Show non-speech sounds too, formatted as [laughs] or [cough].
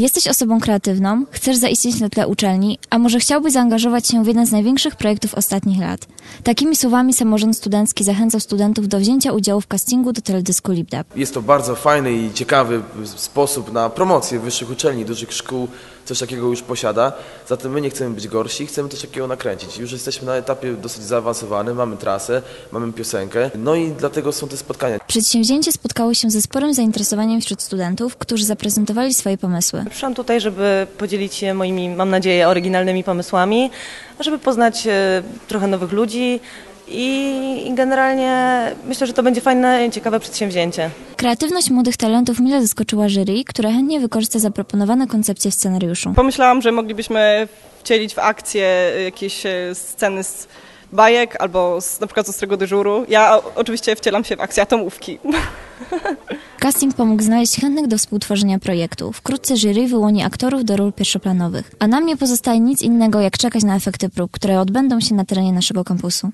Jesteś osobą kreatywną, chcesz zaistnieć na tle uczelni, a może chciałbyś zaangażować się w jeden z największych projektów ostatnich lat. Takimi słowami samorząd studencki zachęcał studentów do wzięcia udziału w castingu do teledysku LipDap. Jest to bardzo fajny i ciekawy sposób na promocję wyższych uczelni, dużych szkół, coś takiego już posiada. Zatem my nie chcemy być gorsi, chcemy coś takiego nakręcić. Już jesteśmy na etapie dosyć zaawansowanym, mamy trasę, mamy piosenkę, no i dlatego są te spotkania. Przedsięwzięcie spotkało się ze sporym zainteresowaniem wśród studentów, którzy zaprezentowali swoje pomysły. Przyszłam tutaj, żeby podzielić się moimi, mam nadzieję, oryginalnymi pomysłami, żeby poznać e, trochę nowych ludzi i, generalnie myślę, że to będzie fajne i ciekawe przedsięwzięcie. Kreatywność młodych talentów mile zaskoczyła jury, które chętnie wykorzysta zaproponowane koncepcje w scenariuszu. Pomyślałam, że moglibyśmy wcielić w akcję jakieś e, sceny z bajek albo z, na przykład z ostrego dyżuru. Ja oczywiście wcielam się w akcję atomówki. [laughs] Casting pomógł znaleźć chętnych do współtworzenia projektu. Wkrótce jury wyłoni aktorów do ról pierwszoplanowych. A nam nie pozostaje nic innego, jak czekać na efekty prób, które odbędą się na terenie naszego kampusu.